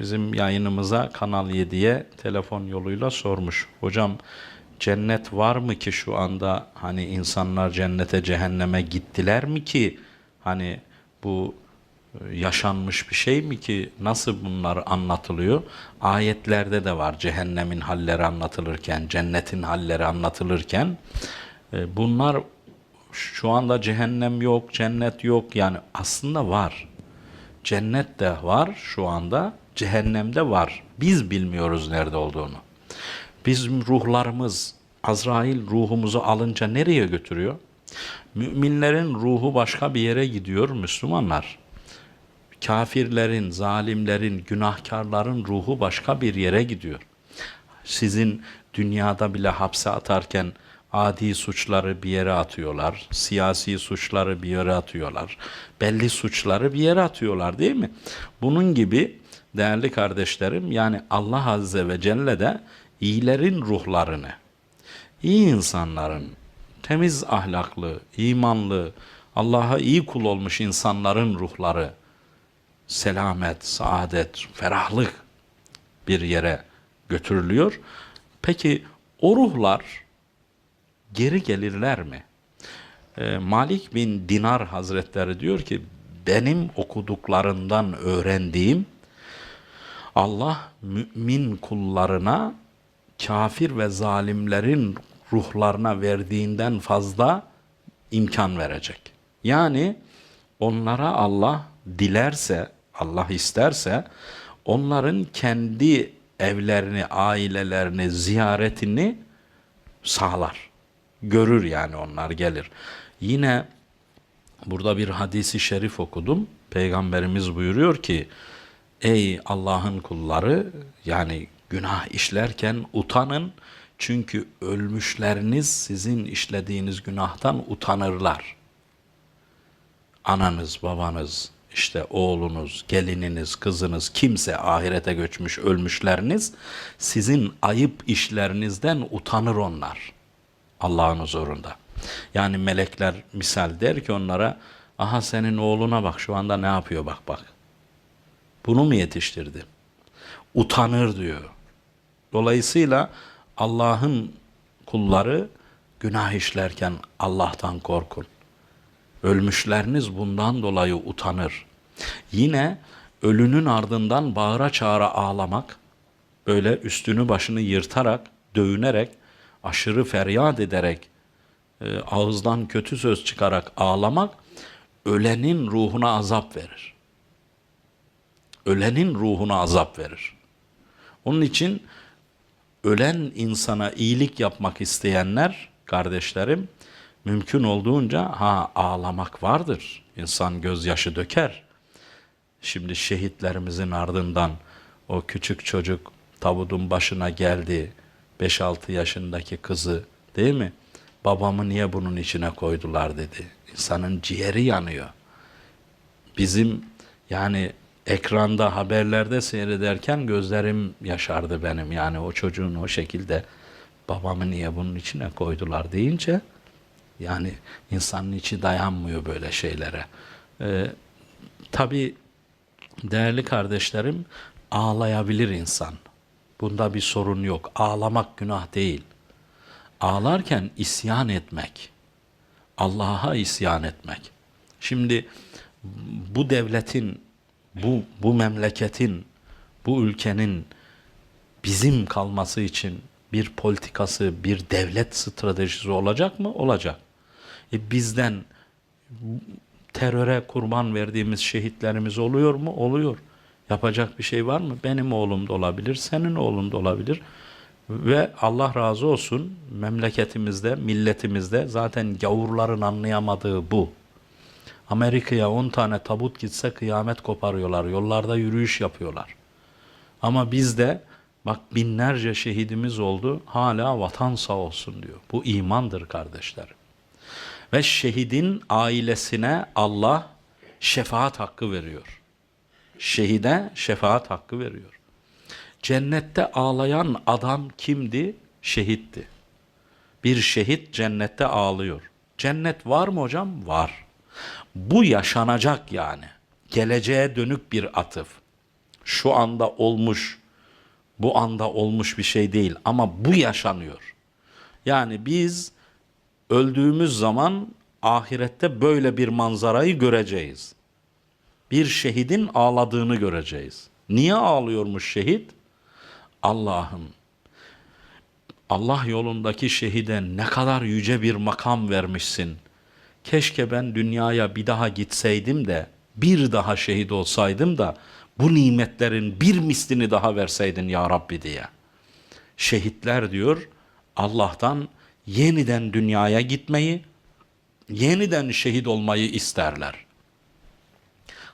bizim yayınımıza Kanal 7'ye telefon yoluyla sormuş. Hocam cennet var mı ki şu anda hani insanlar cennete cehenneme gittiler mi ki hani bu e, yaşanmış bir şey mi ki nasıl bunlar anlatılıyor? Ayetlerde de var cehennemin halleri anlatılırken, cennetin halleri anlatılırken e, bunlar şu anda cehennem yok, cennet yok yani aslında var. Cennet de var şu anda, cehennemde var. Biz bilmiyoruz nerede olduğunu. Bizim ruhlarımız, Azrail ruhumuzu alınca nereye götürüyor? Müminlerin ruhu başka bir yere gidiyor Müslümanlar. Kafirlerin, zalimlerin, günahkarların ruhu başka bir yere gidiyor. Sizin dünyada bile hapse atarken adi suçları bir yere atıyorlar, siyasi suçları bir yere atıyorlar, belli suçları bir yere atıyorlar değil mi? Bunun gibi değerli kardeşlerim yani Allah Azze ve Celle de iyilerin ruhlarını, iyi insanların, temiz ahlaklı, imanlı, Allah'a iyi kul olmuş insanların ruhları, selamet, saadet, ferahlık bir yere götürülüyor. Peki o ruhlar geri gelirler mi? Ee, Malik bin Dinar Hazretleri diyor ki benim okuduklarından öğrendiğim Allah mümin kullarına kafir ve zalimlerin ruhlarına verdiğinden fazla imkan verecek. Yani onlara Allah dilerse, Allah isterse onların kendi evlerini, ailelerini, ziyaretini sağlar. Görür yani onlar gelir. Yine burada bir hadisi şerif okudum. Peygamberimiz buyuruyor ki Ey Allah'ın kulları yani günah işlerken utanın çünkü ölmüşleriniz sizin işlediğiniz günahtan utanırlar. Ananız, babanız, işte oğlunuz, gelininiz, kızınız, kimse ahirete göçmüş ölmüşleriniz sizin ayıp işlerinizden utanır onlar. Allah'ın huzurunda. Yani melekler misal der ki onlara aha senin oğluna bak şu anda ne yapıyor bak bak. Bunu mu yetiştirdi? Utanır diyor. Dolayısıyla Allah'ın kulları günah işlerken Allah'tan korkun. Ölmüşleriniz bundan dolayı utanır. Yine ölünün ardından bağıra çağıra ağlamak, böyle üstünü başını yırtarak, dövünerek, aşırı feryat ederek, e, ağızdan kötü söz çıkarak ağlamak, ölenin ruhuna azap verir. Ölenin ruhuna azap verir. Onun için ölen insana iyilik yapmak isteyenler, kardeşlerim, mümkün olduğunca ha ağlamak vardır. İnsan gözyaşı döker. Şimdi şehitlerimizin ardından o küçük çocuk tabutun başına geldi. 5-6 yaşındaki kızı değil mi? Babamı niye bunun içine koydular dedi. İnsanın ciğeri yanıyor. Bizim yani ekranda haberlerde seyrederken gözlerim yaşardı benim. Yani o çocuğun o şekilde babamı niye bunun içine koydular deyince yani insanın içi dayanmıyor böyle şeylere. Ee, Tabi değerli kardeşlerim ağlayabilir insan. Bunda bir sorun yok. Ağlamak günah değil. Ağlarken isyan etmek, Allah'a isyan etmek. Şimdi bu devletin, bu, bu memleketin, bu ülkenin bizim kalması için bir politikası, bir devlet stratejisi olacak mı? Olacak. E bizden teröre kurban verdiğimiz şehitlerimiz oluyor mu? Oluyor. Yapacak bir şey var mı? Benim oğlum da olabilir, senin oğlun da olabilir. Ve Allah razı olsun memleketimizde, milletimizde zaten gavurların anlayamadığı bu. Amerika'ya 10 tane tabut gitse kıyamet koparıyorlar. Yollarda yürüyüş yapıyorlar. Ama bizde bak binlerce şehidimiz oldu. Hala vatan sağ olsun diyor. Bu imandır kardeşlerim. Ve şehidin ailesine Allah şefaat hakkı veriyor. Şehide şefaat hakkı veriyor. Cennette ağlayan adam kimdi? Şehitti. Bir şehit cennette ağlıyor. Cennet var mı hocam? Var. Bu yaşanacak yani. Geleceğe dönük bir atıf. şu anda olmuş, bu anda olmuş bir şey değil ama bu yaşanıyor. Yani biz öldüğümüz zaman ahirette böyle bir manzarayı göreceğiz. Bir şehidin ağladığını göreceğiz. Niye ağlıyormuş şehit? Allah'ım Allah yolundaki şehide ne kadar yüce bir makam vermişsin. Keşke ben dünyaya bir daha gitseydim de bir daha şehit olsaydım da bu nimetlerin bir mislini daha verseydin ya Rabbi diye. Şehitler diyor Allah'tan yeniden dünyaya gitmeyi, yeniden şehit olmayı isterler.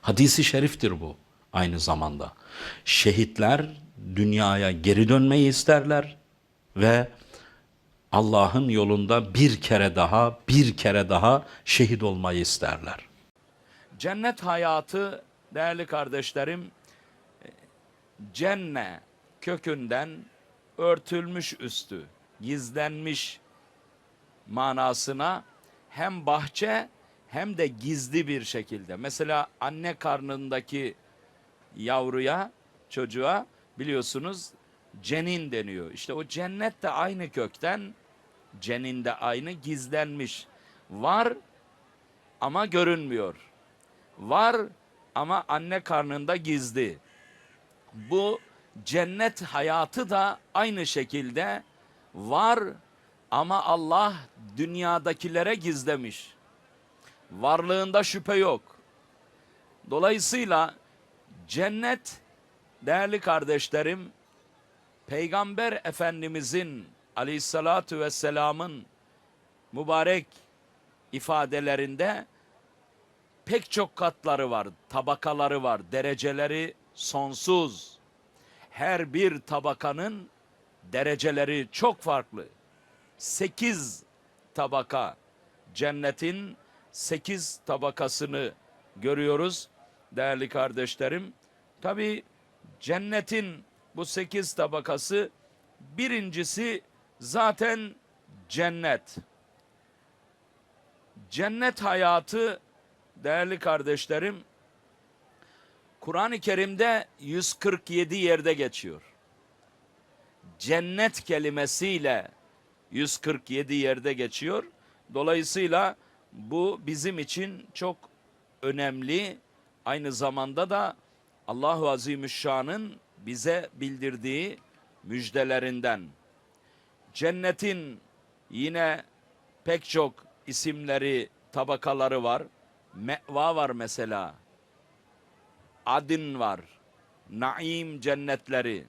Hadisi şeriftir bu aynı zamanda. Şehitler dünyaya geri dönmeyi isterler ve Allah'ın yolunda bir kere daha, bir kere daha şehit olmayı isterler. Cennet hayatı değerli kardeşlerim cenne kökünden örtülmüş üstü, gizlenmiş manasına hem bahçe hem de gizli bir şekilde. Mesela anne karnındaki yavruya, çocuğa biliyorsunuz cenin deniyor. İşte o cennet de aynı kökten, cenin de aynı gizlenmiş. Var ama görünmüyor. Var ama anne karnında gizli. Bu cennet hayatı da aynı şekilde var ama Allah dünyadakilere gizlemiş. Varlığında şüphe yok. Dolayısıyla cennet değerli kardeşlerim Peygamber Efendimizin aleyhissalatu vesselamın mübarek ifadelerinde pek çok katları var, tabakaları var, dereceleri sonsuz. Her bir tabakanın dereceleri çok farklı. Sekiz tabaka, cennetin sekiz tabakasını görüyoruz değerli kardeşlerim. Tabi cennetin bu sekiz tabakası birincisi zaten cennet. Cennet hayatı değerli kardeşlerim Kur'an-ı Kerim'de 147 yerde geçiyor. Cennet kelimesiyle 147 yerde geçiyor. Dolayısıyla bu bizim için çok önemli. Aynı zamanda da Allahu Azimüşşan'ın bize bildirdiği müjdelerinden. Cennetin yine pek çok isimleri, tabakaları var. Meva var mesela. Adin var. Naim cennetleri.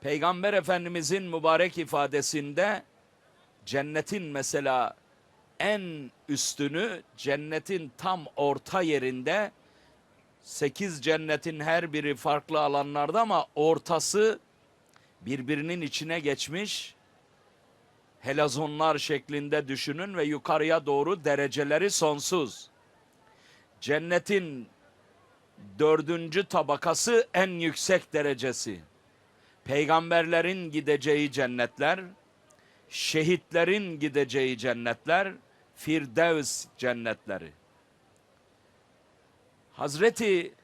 Peygamber Efendimizin mübarek ifadesinde cennetin mesela en üstünü cennetin tam orta yerinde sekiz cennetin her biri farklı alanlarda ama ortası birbirinin içine geçmiş helazonlar şeklinde düşünün ve yukarıya doğru dereceleri sonsuz. Cennetin dördüncü tabakası en yüksek derecesi. Peygamberlerin gideceği cennetler, şehitlerin gideceği cennetler, Firdevs cennetleri. Hazreti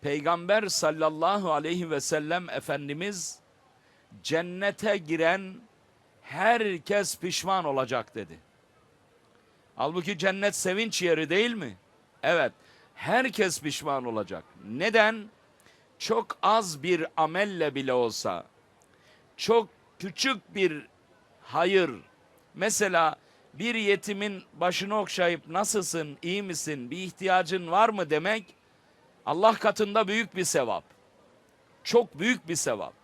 Peygamber sallallahu aleyhi ve sellem Efendimiz cennete giren herkes pişman olacak dedi. Halbuki cennet sevinç yeri değil mi? Evet. Herkes pişman olacak. Neden? Çok az bir amelle bile olsa, çok küçük bir hayır. Mesela bir yetimin başını okşayıp nasılsın, iyi misin, bir ihtiyacın var mı demek Allah katında büyük bir sevap. Çok büyük bir sevap.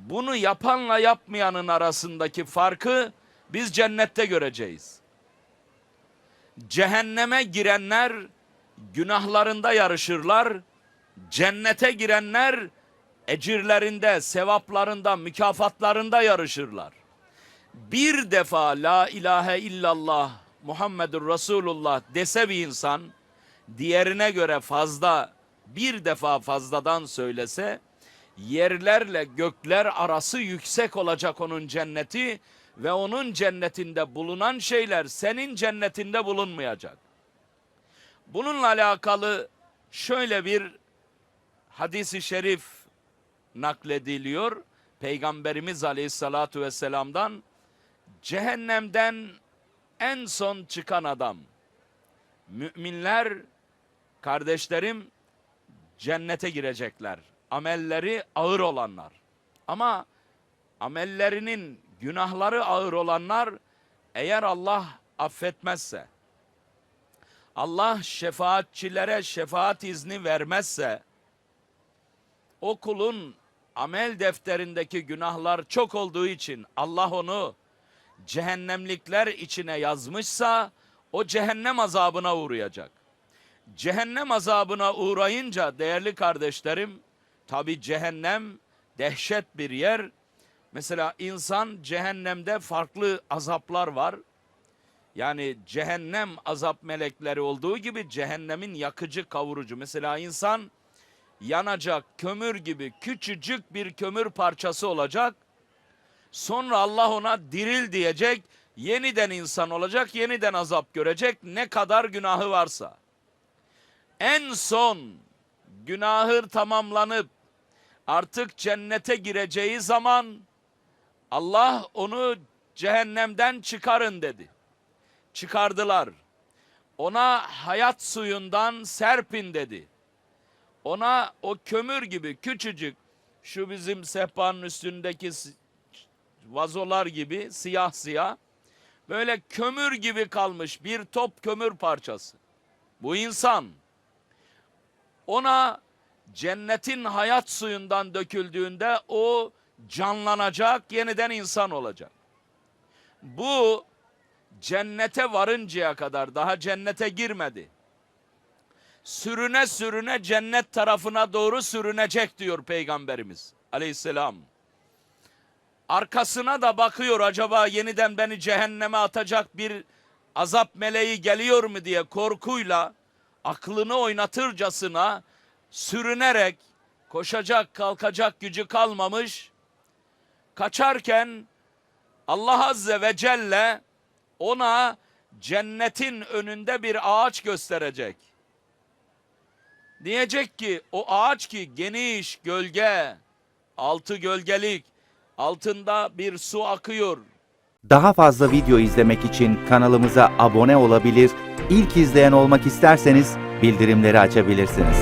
Bunu yapanla yapmayanın arasındaki farkı biz cennette göreceğiz. Cehenneme girenler günahlarında yarışırlar. Cennete girenler ecirlerinde, sevaplarında, mükafatlarında yarışırlar. Bir defa la ilahe illallah Muhammedur Resulullah dese bir insan diğerine göre fazla bir defa fazladan söylese yerlerle gökler arası yüksek olacak onun cenneti ve onun cennetinde bulunan şeyler senin cennetinde bulunmayacak. Bununla alakalı şöyle bir hadisi şerif naklediliyor. Peygamberimiz Aleyhissalatu vesselam'dan cehennemden en son çıkan adam. Müminler kardeşlerim cennete girecekler. Amelleri ağır olanlar. Ama amellerinin günahları ağır olanlar eğer Allah affetmezse, Allah şefaatçilere şefaat izni vermezse, o kulun amel defterindeki günahlar çok olduğu için Allah onu cehennemlikler içine yazmışsa o cehennem azabına uğrayacak. Cehennem azabına uğrayınca değerli kardeşlerim tabi cehennem dehşet bir yer. Mesela insan cehennemde farklı azaplar var. Yani cehennem azap melekleri olduğu gibi cehennemin yakıcı kavurucu. Mesela insan yanacak kömür gibi küçücük bir kömür parçası olacak. Sonra Allah ona diril diyecek. Yeniden insan olacak, yeniden azap görecek ne kadar günahı varsa. En son günahı tamamlanıp artık cennete gireceği zaman Allah onu cehennemden çıkarın dedi. Çıkardılar. Ona hayat suyundan serpin dedi. Ona o kömür gibi küçücük şu bizim sehpanın üstündeki vazolar gibi siyah siyah böyle kömür gibi kalmış bir top kömür parçası. Bu insan ona cennetin hayat suyundan döküldüğünde o canlanacak, yeniden insan olacak. Bu cennete varıncaya kadar daha cennete girmedi. Sürüne sürüne cennet tarafına doğru sürünecek diyor Peygamberimiz aleyhisselam. Arkasına da bakıyor acaba yeniden beni cehenneme atacak bir azap meleği geliyor mu diye korkuyla aklını oynatırcasına sürünerek koşacak kalkacak gücü kalmamış kaçarken Allah Azze ve Celle ona cennetin önünde bir ağaç gösterecek. Diyecek ki o ağaç ki geniş gölge, altı gölgelik, altında bir su akıyor. Daha fazla video izlemek için kanalımıza abone olabilir, ilk izleyen olmak isterseniz bildirimleri açabilirsiniz.